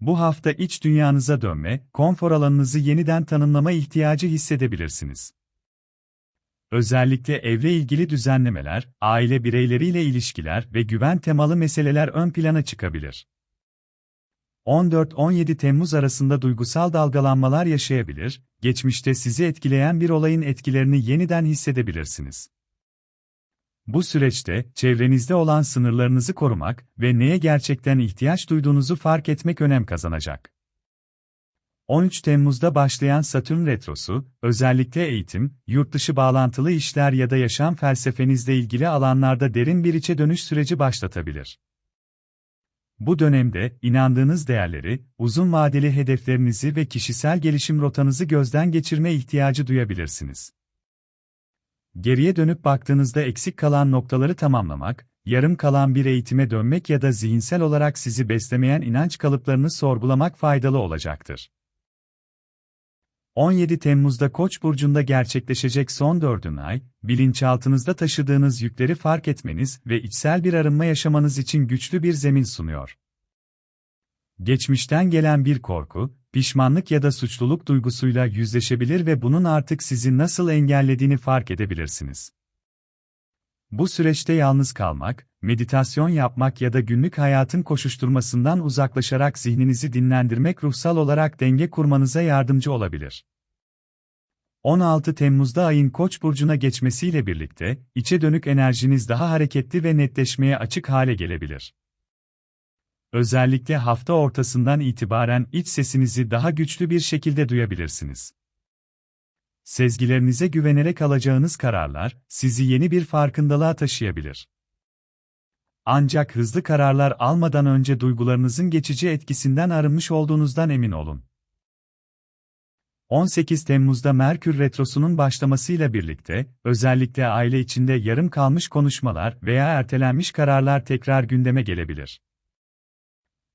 Bu hafta iç dünyanıza dönme, konfor alanınızı yeniden tanımlama ihtiyacı hissedebilirsiniz. Özellikle evle ilgili düzenlemeler, aile bireyleriyle ilişkiler ve güven temalı meseleler ön plana çıkabilir. 14-17 Temmuz arasında duygusal dalgalanmalar yaşayabilir, geçmişte sizi etkileyen bir olayın etkilerini yeniden hissedebilirsiniz. Bu süreçte, çevrenizde olan sınırlarınızı korumak ve neye gerçekten ihtiyaç duyduğunuzu fark etmek önem kazanacak. 13 Temmuz'da başlayan Satürn Retrosu, özellikle eğitim, yurtdışı bağlantılı işler ya da yaşam felsefenizle ilgili alanlarda derin bir içe dönüş süreci başlatabilir. Bu dönemde, inandığınız değerleri, uzun vadeli hedeflerinizi ve kişisel gelişim rotanızı gözden geçirme ihtiyacı duyabilirsiniz. Geriye dönüp baktığınızda eksik kalan noktaları tamamlamak, yarım kalan bir eğitime dönmek ya da zihinsel olarak sizi beslemeyen inanç kalıplarını sorgulamak faydalı olacaktır. 17 Temmuz'da Koç burcunda gerçekleşecek son dördün ay, bilinçaltınızda taşıdığınız yükleri fark etmeniz ve içsel bir arınma yaşamanız için güçlü bir zemin sunuyor. Geçmişten gelen bir korku, pişmanlık ya da suçluluk duygusuyla yüzleşebilir ve bunun artık sizi nasıl engellediğini fark edebilirsiniz. Bu süreçte yalnız kalmak, meditasyon yapmak ya da günlük hayatın koşuşturmasından uzaklaşarak zihninizi dinlendirmek ruhsal olarak denge kurmanıza yardımcı olabilir. 16 Temmuz'da ayın Koç burcuna geçmesiyle birlikte içe dönük enerjiniz daha hareketli ve netleşmeye açık hale gelebilir. Özellikle hafta ortasından itibaren iç sesinizi daha güçlü bir şekilde duyabilirsiniz. Sezgilerinize güvenerek alacağınız kararlar sizi yeni bir farkındalığa taşıyabilir. Ancak hızlı kararlar almadan önce duygularınızın geçici etkisinden arınmış olduğunuzdan emin olun. 18 Temmuz'da Merkür Retrosu'nun başlamasıyla birlikte, özellikle aile içinde yarım kalmış konuşmalar veya ertelenmiş kararlar tekrar gündeme gelebilir.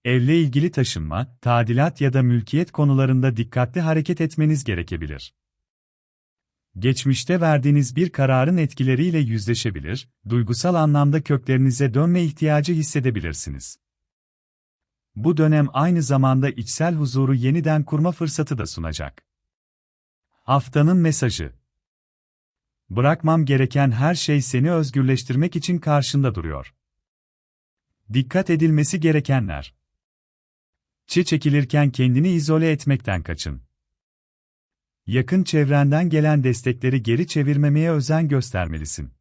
Evle ilgili taşınma, tadilat ya da mülkiyet konularında dikkatli hareket etmeniz gerekebilir. Geçmişte verdiğiniz bir kararın etkileriyle yüzleşebilir, duygusal anlamda köklerinize dönme ihtiyacı hissedebilirsiniz. Bu dönem aynı zamanda içsel huzuru yeniden kurma fırsatı da sunacak. Haftanın mesajı Bırakmam gereken her şey seni özgürleştirmek için karşında duruyor. Dikkat edilmesi gerekenler Çi çekilirken kendini izole etmekten kaçın. Yakın çevrenden gelen destekleri geri çevirmemeye özen göstermelisin.